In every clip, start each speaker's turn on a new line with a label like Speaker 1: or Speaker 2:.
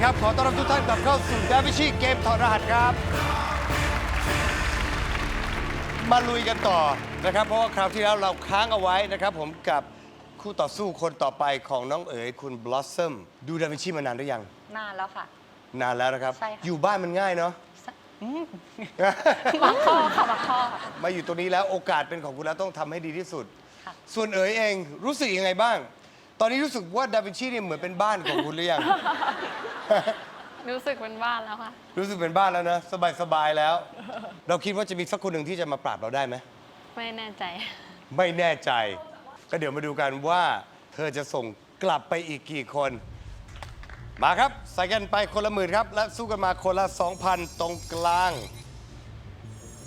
Speaker 1: ดีครับ ขอต้อนรับทุกท่านกลับเข้าสู่ดาวิชีเกมถอดรหัสครับ มาลุยกันต่อนะครับ เพราะว่าคราวที่แล้วเราค้างเอาไว้นะครับ ผมกับคู่ต่อสู้คนต่อไปของน้องเอ๋ยคุณบลอสซัมดูดาวินชีมานานหรือยัง
Speaker 2: นานแล้วค่ะ
Speaker 1: นานแล้วนะครับ
Speaker 2: ใช่ค่ะ
Speaker 1: อยู่บ้านมันง่ายเนาะ
Speaker 2: บางข้อค่ะบางข้อ
Speaker 1: มาอยู่ตรงนี้แล้วโอกาสเป็นของคุณแล้วต้องทำให้ดีที่สุด
Speaker 2: ค่ะ
Speaker 1: ส่วนเอ๋ยเองรู้สึกยังไงบ้าง ตอนนี้รู้สึกว่าดาวินชีเนี่ยเหมือนเป็นบ้านของคุณหรือยัง
Speaker 2: รู้สึกเป็นบ้านแล้วค่ะ
Speaker 1: รู้สึกเป็นบ้านแล้วนะ สบายสบายๆแล้ว เราคิดว่าจะมีสักคนหนึ่งที่จะมาปราบเราได้ไหม
Speaker 2: ไม่แน่ใจ
Speaker 1: ไม่แน่ใจ ก็เดี๋ยวมาดูกันว่า เธอจะส่งกลับไปอีกกี่คน มาครับ ใส่กันไปคนละหมื่นครับ และสู้กันมาคนละ 2,000 ตรงกลาง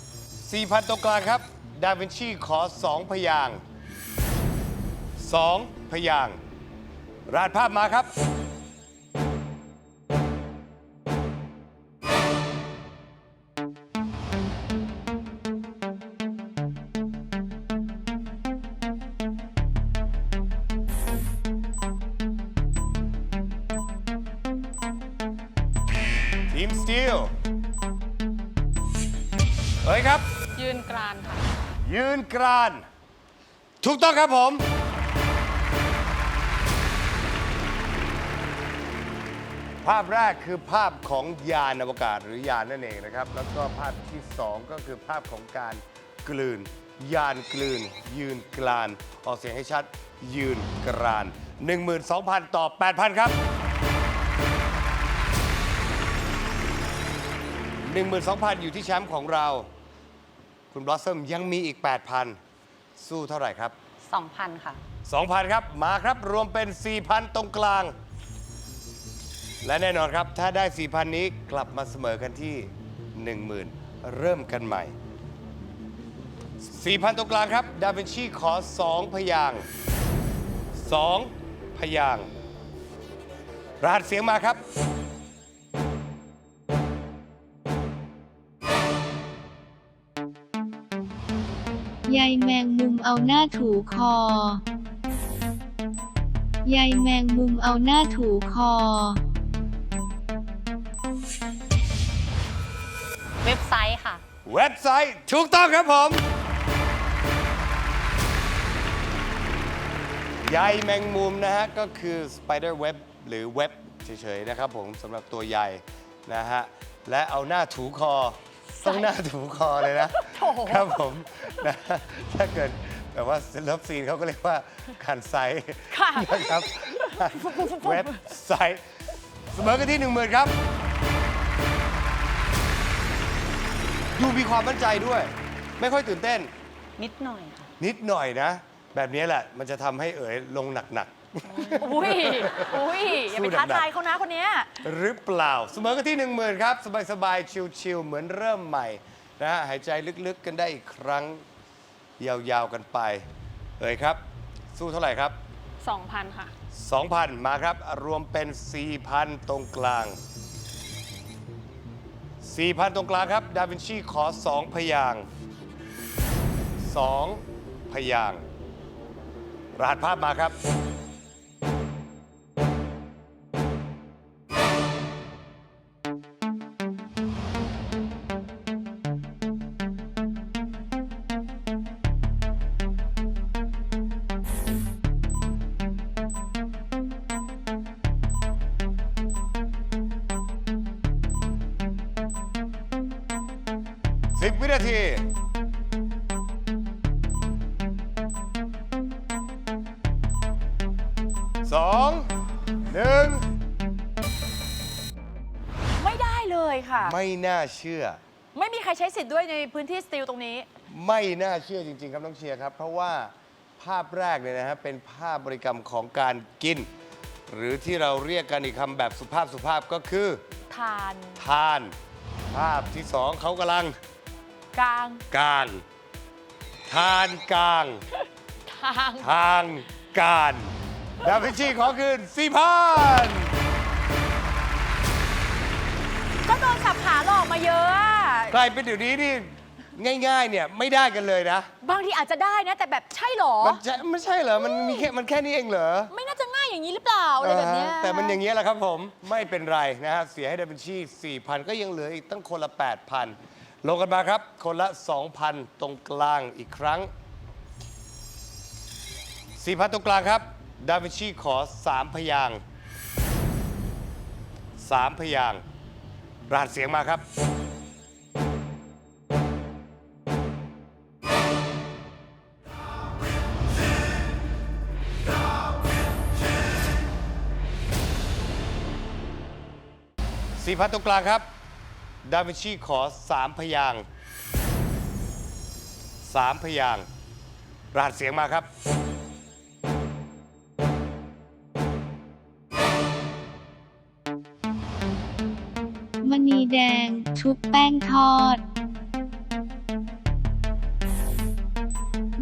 Speaker 1: 4,000 ตรงกลางครับ ดาวินชีขอ 2 พยางค์2พยางค์ ราดภาพมาครับ ทีมสตีลเฮ้ยครับ
Speaker 2: ยืนกรานค่ะ
Speaker 1: ยืนกราน ถูกต้องครับผม ภาพแรกคือภาพของยานอวกาศหรือยานนั่นเองนะครับ แล้วก็ภาพที่ 2 ก็คือภาพของการกลืน ยานกลืน ยืนกราน ออกเสียงให้ชัด ยืนกราน 12,000 ต่อ 8,000 ครับ 12,000 อยู่ที่แชมป์ของเรา คุณบลอสเซมยังมีอีก 8,000 สู้เท่าไหร่ครับ
Speaker 2: 2,000 ค่ะ
Speaker 1: 2,000 ครับ มาครับรวมเป็น 4,000 ตรงกลาง และแน่นอนครับ ถ้าได้ 4,000 นี้กลับมาเสมอกันที่ 10,000 เริ่มกันใหม่ 4,000 ตรงกลางครับ ดาวินชีขอ 2 พยาง 2 พยางรหัสเสียงมาครับ
Speaker 3: ยายแมงมุมเอาหน้าถูคอ ยายแมงมุมเอาหน้าถูคอ
Speaker 2: เว็บไซต์ค่ะ
Speaker 1: เว็บไซต์ถูกต้องครับผม ใยแมงมุมนะฮะ ก็คือ spider web หรือเว็บเฉยๆนะครับผมสำหรับตัวใยนะฮะ และเอาหน้าถูคอ ต้องหน้าถูคอเลยนะครับผมนะถ้าเกิดแบบว่าเลิฟซีนเขาก็เรียกว่าการไซต์
Speaker 2: ค่ะ
Speaker 1: นะครับ เว็บไซต์เสมอกันที่ 1 0,000 ครับ ดูมีความมั่นใจด้วย ไม่ค่อยตื่นเต้น
Speaker 2: นิดหน่อยค่ะ
Speaker 1: นิดหน่อยนะ แบบนี้แหละ มันจะทำให้เอ๋ยลงหนัก
Speaker 4: อุ้ย อุ้ย อย่าไปท้าทายเขานะคนเนี้ย
Speaker 1: ๆ หรือเปล่า เสมอกันที่ 1 0,000 ครับ สบายๆ ชิลๆ เหมือนเริ่มใหม่นะฮะหายใจลึกๆ กันได้อีกครั้ง ยาวๆ กันไป เอ๋ยครับ สู้เท่าไหร่ครับ
Speaker 2: 2,000 ค่ะ
Speaker 1: 2,000 มาครับ รวมเป็น 4,000 ตรงกลาง 4,000 ตรงกลางครับ ดาวินชีขอ 2 พยางค์2พยางรหัสภาพมาครับ ที สอง หนึ่ง
Speaker 4: ไม่ได้เลยค่ะ
Speaker 1: ไม่น่าเชื่อ
Speaker 4: ไม่มีใครใช้สิทธิ์ด้วยในพื้นที่สตีลตรงนี้
Speaker 1: ไม่น่าเชื่อจริง ๆ ครับน้องเชียร์ครับ เพราะว่าภาพแรกเนี่ยนะฮะเป็นภาพบริกรรมของการกิน หรือที่เราเรียกกันอีกคำแบบสุภาพสุภาพก็คือ
Speaker 4: ทาน
Speaker 1: ทาน ภาพที่สองเขากำลัง
Speaker 4: กลาง
Speaker 1: กางทานกาง
Speaker 4: ทาง
Speaker 1: ทางการ ดาวินชีขอคืนสี่พัน
Speaker 4: ก็โดนสับขาหลอกมาเยอะอะ
Speaker 1: กลายเป็นเดี๋ยวนี้นี่ง่าย ๆ เนี่ยไม่ได้กันเลยนะ
Speaker 4: บางทีอาจจะได้นะ แต่แบบใช่เหรอ
Speaker 1: มันจะไม่ใช่เหรอ มันมีแค่มันแค่นี้เองเหรอ
Speaker 4: ไม่น่าจะง่ายอย่างนี้หรือเปล่าอะไรแบบเนี้ย
Speaker 1: อ่าฮะแต่มันอย่างนี้ยแหละครับผม ไม่เป็นไรนะฮะ เสียให้ดาวินชี4,000 ก็ยังเหลืออีกตั้งคนละ 8,000 ลงกันมาครับ คนละ 2,000 ตรงกลางอีกครั้ง 4,000 ตรงกลางครับ ดาวินชีขอ 3 พยาง 3 พยางรหัสเสียงมาครับสี่พันตรงกลางครับ ดาวินชีขอสามพยางค์สามพยางค์รหัสเสียงมาครับ
Speaker 3: มณีแดง ชุบแป้งทอด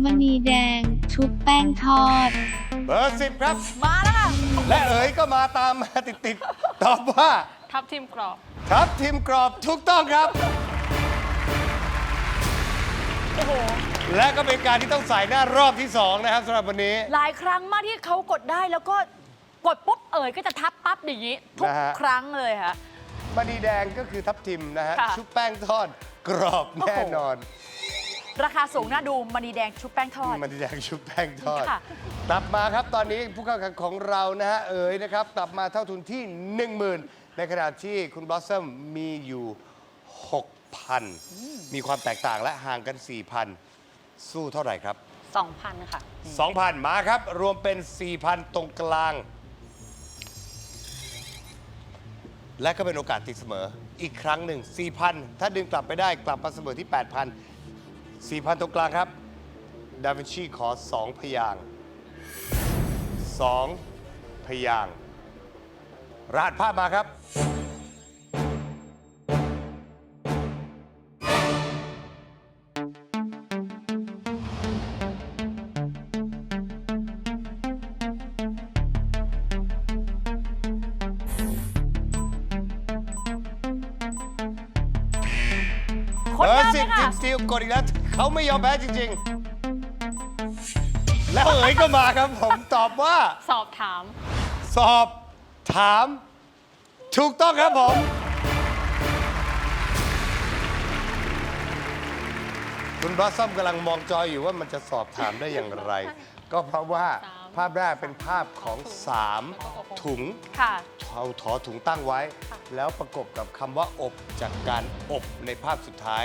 Speaker 3: มณีแดง ชุบแป้งทอด
Speaker 1: เบอร์สิบครับ
Speaker 4: มาแล้วค่ะ
Speaker 1: และเอ๋ยก็มาตามมาติดๆตอบว่า
Speaker 2: ทับทิมกรอบ
Speaker 1: ครับทีมกรอบถูกต้องครับ
Speaker 4: โอ้โห
Speaker 1: และก็เป็นการที่ต้องใส่หน้ารอบที่สองนะครับสำหรับวันนี้
Speaker 4: หลายครั้งมากที่เขากดได้แล้วก็กดปุ๊บเอ่ยก็จะทับปั๊บอย่างนี้ ทุก
Speaker 1: นะฮะ
Speaker 4: ครั้งเลยค่ะ
Speaker 1: มณีแดงก็คือทับทิมนะฮะ
Speaker 4: ค่ะ
Speaker 1: ชุบแป้งทอดกรอบแน่นอน
Speaker 4: ราคาสูงน่าดูมณีแดงชุบแป้งทอด
Speaker 1: มันแดงชุบแป้งทอด
Speaker 4: ค่ะ
Speaker 1: กลับมาครับตอนนี้ผู้เข้าแข่งขันของเรานะฮะเอ๋ยนะครับ กลับมาเท่าทุนที่ 10,000 ในขณะที่คุณบลอสซัมมีอยู่ 6,000 มีความแตกต่างและห่างกัน 4,000 สู้เท่าไหร่ครับ
Speaker 2: 2,000 ค่ะ
Speaker 1: 2,000 มาครับ รวมเป็น 4,000 ตรงกลาง และก็เป็นโอกาสตีเสมออีกครั้งหนึ่ง4,000 ถ้าดึงกลับไปได้กลับมาเสมอที่ 8,000 4,000 ตรงกลางครับ ดาวินชีขอ 2 พยาง 2 พยาง รหัสภาพมาครับ
Speaker 4: ค่ะ
Speaker 1: มสตีลกดอีกแล้วเขาไม่ยอมแพ้จริง ๆ แล้วเอ๋ยก็มาครับ ผมตอบว่า
Speaker 2: สอบถาม
Speaker 1: สอบถาม ถูกต้องครับผม คุณบลอสซัมกำลังมองจอยอยู่ว่ามันจะสอบถามได้อย่างไร ก็เพราะว่าภาพแรกเป็นภาพของ 3 ถุง
Speaker 4: ค่ะ
Speaker 1: เอาถอถุงตั้งไว้ แล้วประกบกับคำว่าอบจากการอบในภาพสุดท้าย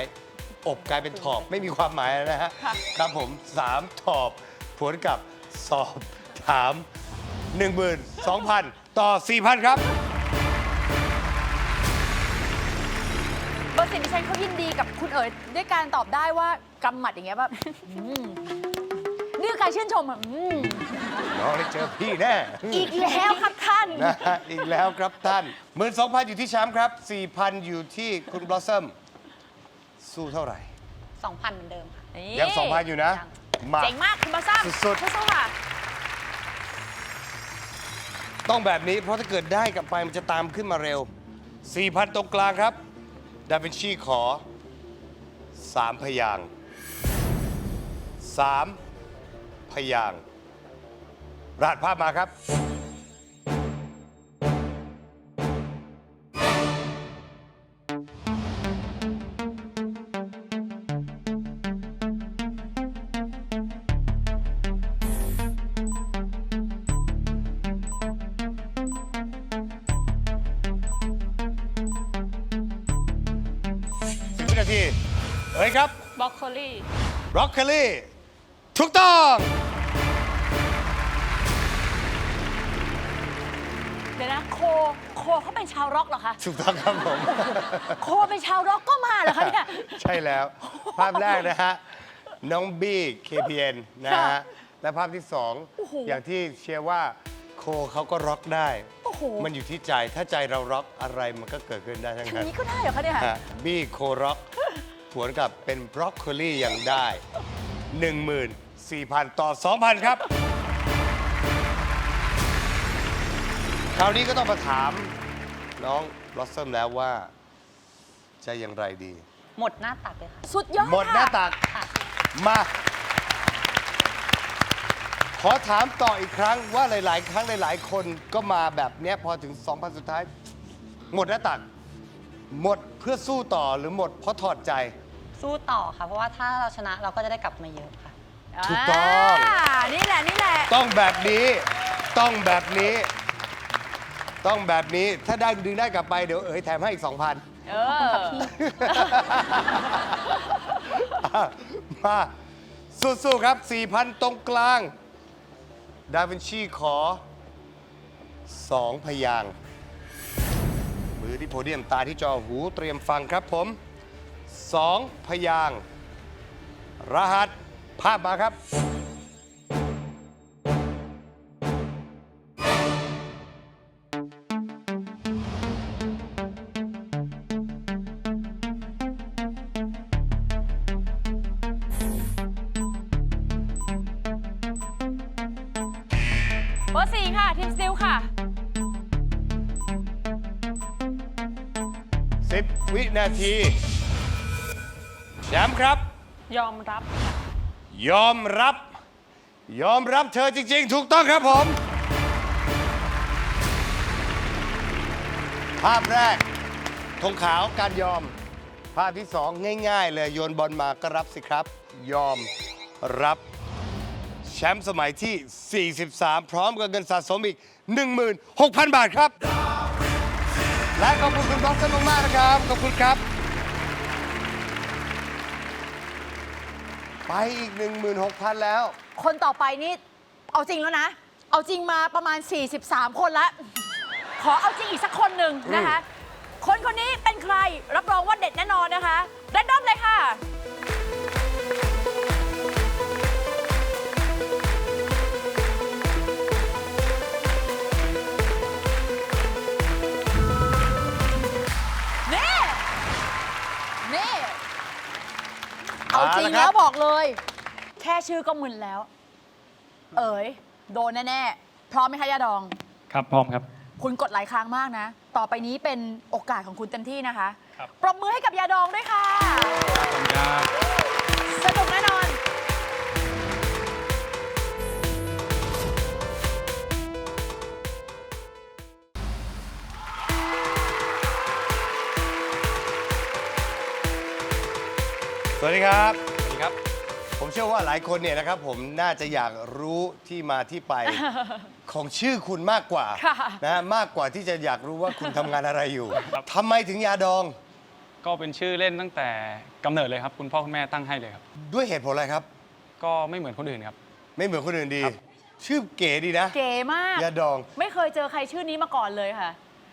Speaker 1: อบกลายเป็นถอบไม่มีความหมายนะฮะ
Speaker 4: ค่ะ
Speaker 1: ครับผม3ถอบผลกับสอบถาม12,000 ต่อ 4,000 ครับ
Speaker 4: เบอร์สิบดิฉันเขายินดีกับคุณเอ๋ยด้วยการตอบได้ว่ากำหมัดอย่างเงี้ยแบบอืมนี่คือการชื่นชมอะอืม
Speaker 1: น้องได้เจอพี่แน่
Speaker 4: อีกแล้วครับท่าน
Speaker 1: นะฮะอีกแล้วครับท่าน 12,000 อยู่ที่แชมป์ครับ 4,000 อยู่ที่คุณบลอสซัม สู้เท่าไหร่
Speaker 2: 2,000เหมือนเดิมค่ะ
Speaker 4: นี่
Speaker 1: ยัง2,000อยู่นะ มา
Speaker 4: เจ๋งมากคุณบาซ่า
Speaker 1: สุดๆ
Speaker 4: สู้ๆค่ะ
Speaker 1: ต้องแบบนี้เพราะถ้าเกิดได้กลับไปมันจะตามขึ้นมาเร็ว 4,000 ตรงกลางครับ ดาวินชีขอ 3 พยางค์3พยางค์รหัสภาพมาครับ บ
Speaker 2: รอกโคลี
Speaker 1: บรอกโคลีถูกต้อง
Speaker 4: เดี๋ยวนะโคโคเขาเป็นชาวร็อกเหรอคะ
Speaker 1: ถูกต้องครับผม
Speaker 4: โคเป็นชาวร็อกก็มาเหรอคะเนี่ย
Speaker 1: ใช่แล้ว ภาพแรกนะฮะ น้องบี้ KPN นะฮะ
Speaker 4: ค่ะ
Speaker 1: และภาพที่สอง
Speaker 4: โอ้โห
Speaker 1: อย่างที่เชียร์ว่าโคเขาก็ร็อกได้
Speaker 4: โอ้โห
Speaker 1: มันอยู่ที่ใจถ้าใจเราร็อกอะไรมันก็เกิดขึ้นได้ทั้ง
Speaker 4: ที
Speaker 1: นั้น
Speaker 4: นี้ก็ได้เหรอคะเนี่ย
Speaker 1: ฮะบี้โคร็อก ผวนกับเป็นบรอกโคลียังได้ 14,000 ต่อ 2,000 ครับ คราวนี้ก็ต้องมาถามน้องบลอสเซมแล้วว่า จะอย่างไรดี
Speaker 2: หมดหน้าตักเลยค่ะ
Speaker 4: สุดยอด
Speaker 1: หมดหน้า
Speaker 4: ค่ะ
Speaker 1: ตักมา ขอถามต่ออีกครั้งว่าหลาย ๆ ครั้งหลาย ๆ คนก็มาแบบเนี้ยพอถึง 2,000 สุดท้าย หมดหน้าตัก หมดเพื่อสู้ต่อหรือหมดเพราะถอดใจ
Speaker 2: สู้ต่อค่ะ เพราะว่าถ้าเราชนะเราก็จะได้กลับมาเยอะค่ะ
Speaker 1: ถูกต้องา
Speaker 4: นี่แหละนี่แหละ
Speaker 1: ต้องแบบนี้ ต้องแบบนี้ ต้องแบบนี้ ถ้าได้ดึงได้กลับไปเดี๋ยวเอ๋ยแถมให้อีก2,000
Speaker 4: เออ
Speaker 1: อะมาสู้ๆครับ 4,000 ตรงกลาง ดาวินชีขอ 2 พยางค์มื อที่โพเดียมตาที่จอหูเตรียมฟังครับผม 2 พยางค์รหัสภาพมาครับ
Speaker 4: เบ
Speaker 1: นาที ย้ำครับ
Speaker 2: ยอมรับ
Speaker 1: ยอมรับ ยอมรับเธอจริง ๆ ถูกต้องครับผม ภาพแรกธงขาวการยอม ภาพที่สองง่าย ๆ เลยโยนบอลมาก็รับสิครับ ยอมรับ แชมป์สมัยที่ 43 พร้อมกับเงินสะสมอีก 16,000 บาทครับ และขอบคุณคุณบล็อกเซนมากๆนะครับ ขอบคุณครับ ไปอีก 16,000 แล้ว
Speaker 4: คนต่อไปนี่ เอาจริงแล้วนะ เอาจริงมาประมาณ 43 คนละ ขอเอาจริงอีกสักคนหนึ่งนะคะ คนคนนี้เป็นใครรับรองว่าเด็ดแน่นอนนะคะแรนดอมเลยค่ะ
Speaker 1: แล้วครับ
Speaker 4: แล้วบอกเลย แค่ชื่อก็มึนแล้ว เอ๋ย โดนแน่ๆ พร้อมไหมคะยาดอง
Speaker 5: ครับ พร้อมครับ
Speaker 4: คุณกดหลายครั้งมากนะ ต่อไปนี้เป็นโอกาสของคุณเต็มที่นะคะ
Speaker 5: ครับ
Speaker 4: ปรบมือให้กับยาดองด้วยค่ะ
Speaker 5: ขอบคุณครับ
Speaker 4: สนุกแน่นอน
Speaker 1: สวัสดีครับ
Speaker 5: สวัสดี ครับ
Speaker 1: ผมเชื่อว่าหลายคนเนี่ยนะครับผมน่าจะอยากรู้ที่มาที่ไป ของชื่อคุณมากกว่า
Speaker 4: ค่ะ
Speaker 1: นะฮะมากกว่าที่จะอยากรู้ว่าคุณทำงานอะไรอยู่
Speaker 5: ครับ
Speaker 1: ทำไมถึงยาดอง
Speaker 5: ก็เป็นชื่อเล่นตั้งแต่กำเนิดเลยครับ คุณพ่อคุณแม่ตั้งให้เลยครับ
Speaker 1: ด้วยเหตุผลอะไรครับ
Speaker 5: ก็ไม่เหมือนคนอื่นครับ
Speaker 1: ไม่เหมือนคนอื่นดี
Speaker 5: ครับ
Speaker 1: ชื่อเก๋ดีนะ
Speaker 4: เก๋มาก
Speaker 1: ยาดอง
Speaker 4: ไม่เคยเจอใครชื่อนี้มาก่อนเลยค่ะ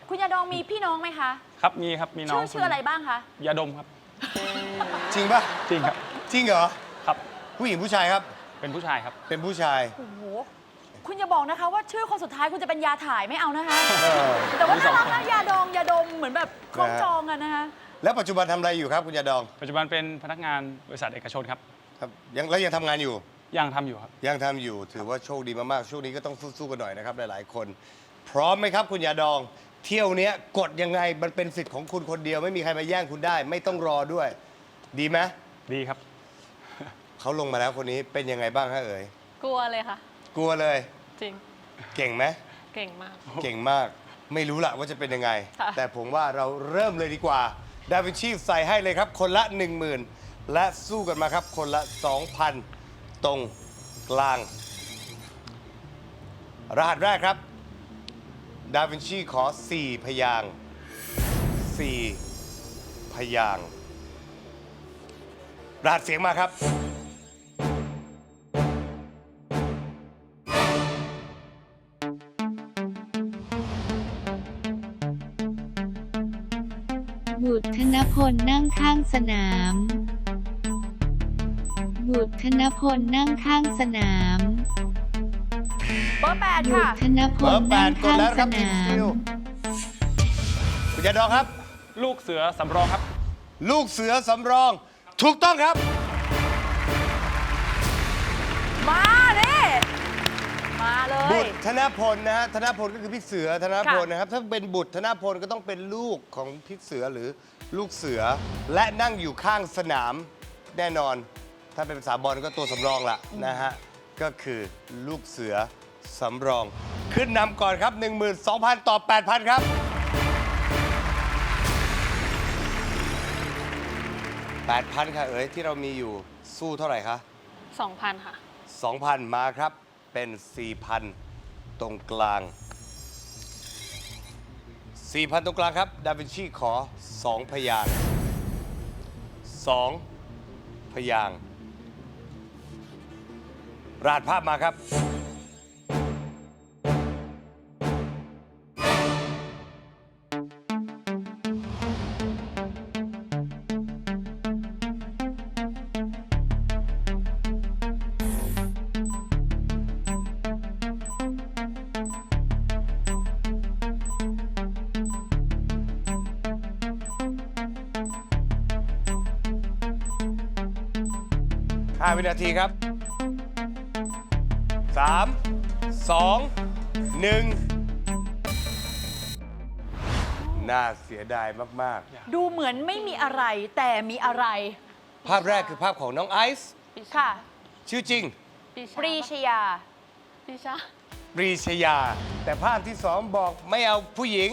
Speaker 4: คุณยาดองมีพี่น้องไหมคะ
Speaker 5: ครับมีครับมีน้อ
Speaker 4: ชื่
Speaker 5: ง
Speaker 4: อชื่ออะไรบ้างคะ
Speaker 5: ยาดมครับ
Speaker 1: จริงปะ
Speaker 5: จริงครับ
Speaker 1: จริงเหรอ
Speaker 5: ครับ
Speaker 1: ผู้หญิงผู้ชายครับ
Speaker 5: เป็นผู้ชายครับ
Speaker 1: เป็นผู้ชาย
Speaker 4: โอ้โห คุณอย่าบอกนะคะว่าชื่อคนสุดท้ายคุณจะเป็นยาถ่ายไม่เอานะคะ
Speaker 1: เออ
Speaker 4: แต่ว่า
Speaker 5: มีส
Speaker 4: น่า
Speaker 5: อง
Speaker 4: รัก
Speaker 5: คน
Speaker 4: นะยาดองยาดมเหมือนแบบคล้อง
Speaker 1: นะฮะ
Speaker 4: จองกันนะคะ
Speaker 1: แล้วปัจจุบันทำอะไรอยู่ครับคุณยาดอง
Speaker 5: ปัจจุบันเป็นพนักงานบริษัทเอกชนครับ
Speaker 1: ครับยังแล้วยังทำงานอยู่
Speaker 5: ยังทำอยู่ครับ
Speaker 1: ยังทำอยู่ถือว่าโชคดีมากๆช่วงนี้ก็ต้องสู้ๆกันหน่อยนะครับหลายๆคน พร้อมไหมครับคุณยาดอง เที่ยวเนี้ยกดยังไงมันเป็นสิทธิ์ของคุณคนเดียว ไม่มีใครมาแย่งคุณได้ ไม่ต้องรอด้วย ดีไหม
Speaker 5: ดีครับ
Speaker 1: เขาลงมาแล้วคนนี้เป็นยังไงบ้างฮะเอ๋ย
Speaker 2: กลัวเลยค่ะ
Speaker 1: กลัวเลย
Speaker 2: จริง
Speaker 1: เก่งไหม
Speaker 2: เก่งมาก
Speaker 1: เก่งมาก ไม่รู้ละว่าจะเป็นยังไง
Speaker 2: ค่ะ
Speaker 1: แต่ผมว่าเราเริ่มเลยดีกว่า ดาวินชีใส่ให้เลยครับ คนละ 10,000 และสู้กันมาครับคนละ 2,000 ตรงกลาง รหัสแรกครับ ดาวินชีขอ 4 พยางค์4พยางค์รหัสเสียงมาครับ
Speaker 3: งข้างสนาม บุตรธนพลนั่งข้างสนาม
Speaker 4: เบอร์แปด
Speaker 3: บุต
Speaker 4: ค่ะ
Speaker 3: รธนพ
Speaker 1: เบ
Speaker 3: ล
Speaker 1: อร์แป
Speaker 3: นั่
Speaker 1: ด
Speaker 3: ง
Speaker 1: กด
Speaker 3: ข้าง
Speaker 1: แล้ว
Speaker 3: ส
Speaker 1: ครับทีม
Speaker 3: นา
Speaker 1: สติ
Speaker 3: ม
Speaker 1: ลคุณยาดองครับ
Speaker 5: ลูกเสือสำรองครับ
Speaker 1: ลูกเสือสำรอง ถูกต้องครับ ธนพลนะฮะธนพลก็คือพี่เสือธนพล
Speaker 4: ค่ะ
Speaker 1: นะครับถ้าเป็นบุตรธนพลก็ต้องเป็นลูกของพี่เสือหรือลูกเสือ และนั่งอยู่ข้างสนามแน่นอน ถ้าเป็นภาษาบอลก็ตัวสำรองละนะฮะก็คือลูกเสือสำรอง ขึ้นนำก่อนครับ 12,000 ต่อ 8,000 ครับ 8,000 ค่ะเอ๋ยที่เรามีอยู่สู้เท่าไหร่คะ
Speaker 2: 2,000 ค่ะ
Speaker 1: 2,000 มาครับเป็น 4,000 ตรงกลาง 4,000 ตรงกลางครับ ดาวินชีขอ 2 พยาง 2 พยาง ราดภาพมาครับ วินาทีครับ 3 2 1 น่าเสียดายมาก
Speaker 4: ดูเหมือนไม่มีอะไรแต่มีอะไร
Speaker 1: ๆ ภาพแรกคือภาพของน้องไอซ์
Speaker 4: ค่ะ
Speaker 1: ชื่อจริง
Speaker 4: ปรีชยา
Speaker 2: ดิชา
Speaker 1: ปรีชยา แต่ภาพที่สองบอกไม่เอาผู้หญิง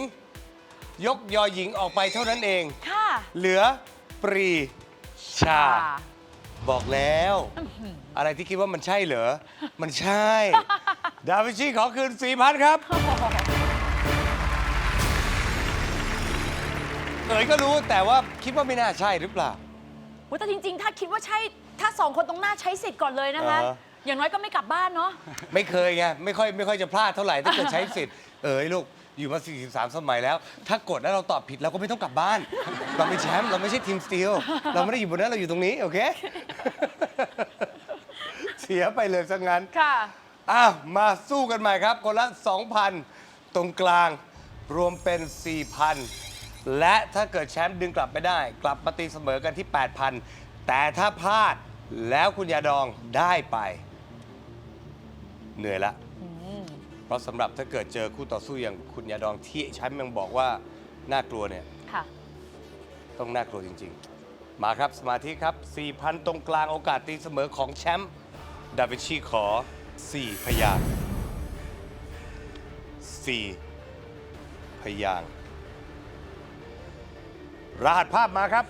Speaker 1: ยกยอหญิงออกไปเท่านั้นเอง
Speaker 4: ค่ะ
Speaker 1: เหลือปรีชา บอกแล้ว อะไรที่คิดว่ามันใช่เหรอ มันใช่ ดาวินชีขอคืน4,000ครับเอ๋ยก็รู้แต่ว่าคิดว่าไม่น่าใช่หรือเปล่า
Speaker 4: อุ๊ยแต่จริง ๆ ถ้าคิดว่าใช่ ถ้าสองคนตรงหน้าใช้สิทธิ์ก่อนเลยนะคะ
Speaker 1: อ่าฮะ
Speaker 4: อย่างน้อยก็ไม่กลับบ้านเนาะ
Speaker 1: ไม่เคยไงไม่ค่อยไม่ค่อยจะพลาดเท่าไหร่ถ้าเกิดใช้สิทธิ์เอ๋ยลูก อยู่มา 43 สมัยแล้ว ถ้ากดแล้วเราตอบผิดเราก็ไม่ต้องกลับบ้าน เราเป็นแชมป์เราไม่ใช่ทีมสตีล เราไม่ได้อยู่บนนั้นเราอยู่ตรงนี้ โอเค เสียไปเลยซะงั้น
Speaker 4: ค่ะ
Speaker 1: อ้าว มาสู้กันใหม่ครับ คนละ 2,000 ตรงกลางรวมเป็น 4,000 และถ้าเกิดแชมป์ดึงกลับไม่ได้ กลับมาตีเสมอกันที่ 8,000 แต่ถ้าพลาดแล้วคุณยาดองได้ไป เหนื่อยละเพ ราะสำหรับถ้าเกิดเจอคู่ต่อสู้อย่างคุณยาดองที่แชมป์ยังบอกว่าน่ากลัวเนี่ย
Speaker 4: ค่ะ
Speaker 1: ต้องน่ากลัวจริง ๆ มาครับสมาธิครับ 4,000 ตรงกลางโอกาสตีเสมอของแชมป์ดาวินชีขอ 4 พยางค์4พยางค์รหัสภาพมาครับ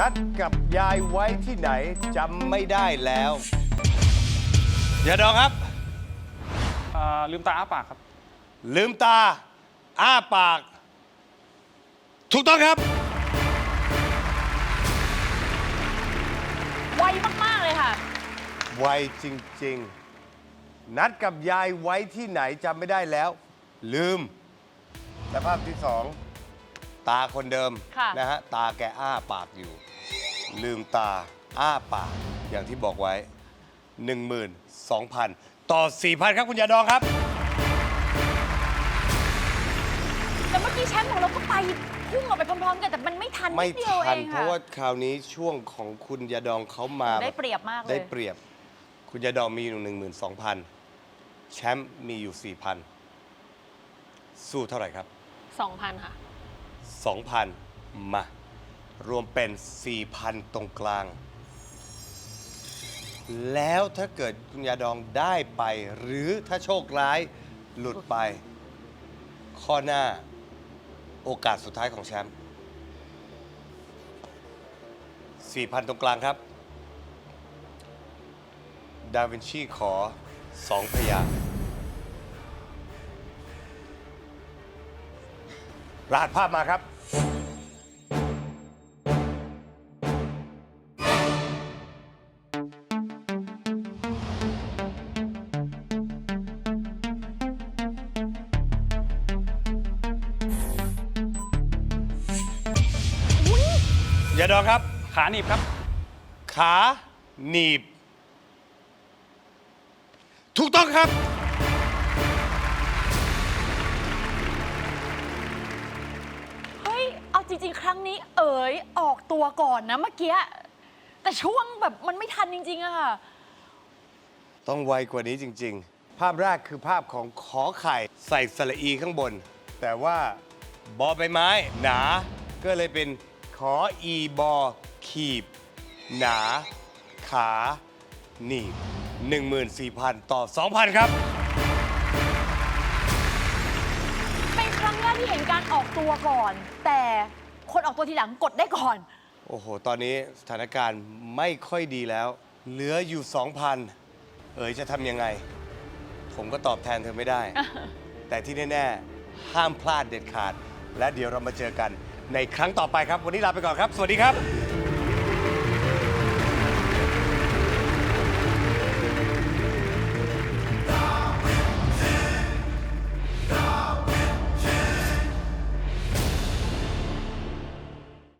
Speaker 1: นัดกับยายไว้ที่ไหนจำไม่ได้แล้วอย่าดองครับ
Speaker 5: อ่าลืมตาอ้าปากครับ
Speaker 1: ลืมตา อ้าปาก ถูกต้องครับ
Speaker 4: ไวมาก ๆ เลยค่ะ
Speaker 1: ไวจริง ๆ นัดกับยายไว้ที่ไหนจำไม่ได้แล้ว ลืมและภาพที่สอง ตาคนเดิม
Speaker 4: ค่ะ
Speaker 1: นะฮะ ตาแกอ้าปากอยู่ ลืมตา อ้าปาก อย่างที่บอกไว้ 12,000 ต่อ 4,000 ครับคุณยาดองครับ
Speaker 4: แต่เมื่อกี้แชมป์ของเราก็ไปพุ่งออกไปพร้อมๆกันแต่มันไม่ทัน
Speaker 1: ไม่
Speaker 4: นิดเดียวเอ
Speaker 1: ทัน
Speaker 4: ง
Speaker 1: เพ
Speaker 4: ค่ะ
Speaker 1: ราะว่าคราวนี้ช่วงของคุณยาดองเขามา
Speaker 4: ได้
Speaker 1: แบบ
Speaker 4: เปรียบมากเลย
Speaker 1: ได้เปรียบ คุณยาดองมีอยู่หนึ่งหมื่นสองพันแชมป์มีอยู่สี่พันสู้เท่าไหร่ครับ
Speaker 2: 2,000 ค่ะ
Speaker 1: สองพันมา รวมเป็นสี่พันตรงกลาง แล้วถ้าเกิดคุณยาดองได้ไป หรือถ้าโชคร้ายหลุดไป ข้อหน้าโอกาสสุดท้ายของแชมป์ 4,000 ตรงกลางครับ ดาวินชีขอสองพยางค์รหัสภาพมาครับ อย่าดองครับ
Speaker 5: ขาหนีบครับ
Speaker 1: ขาหนีบ ถูกต้องครับ
Speaker 4: เฮ้ย เอาจริง ๆ ครั้งนี้เอ๋ยออกตัวก่อนนะเมื่อกี้ แต่ช่วงแบบมันไม่ทันจริง ๆอะค่ะ
Speaker 1: ต้องไวกว่านี้จริง ๆ ภาพแรกคือภาพของขอไข่ใส่สระอีข้างบน แต่ว่าบอใบไม้ หนา ก็เลยเป็น ขออีบอขีบ หนา ขาหนีบ14,000 ต่อ 2,000 ครับ
Speaker 4: เป็นครั้งแรกที่เห็นการออกตัวก่อน แต่คนออกตัวทีหลังกดได้ก่อน
Speaker 1: โอ้โห ตอนนี้สถานการณ์ไม่ค่อยดีแล้ว เหลืออยู่ 2,000 เอ๋ยจะทำยังไง ผมก็ตอบแทนเธอไม่ได้ แต่ที่แน่ ๆ ห้ามพลาดเด็ดขาด และเดี๋ยวเรามาเจอกัน ในครั้งต่อไปครับ วันนี้ลาไปก่อนครับ สวัสดีครับ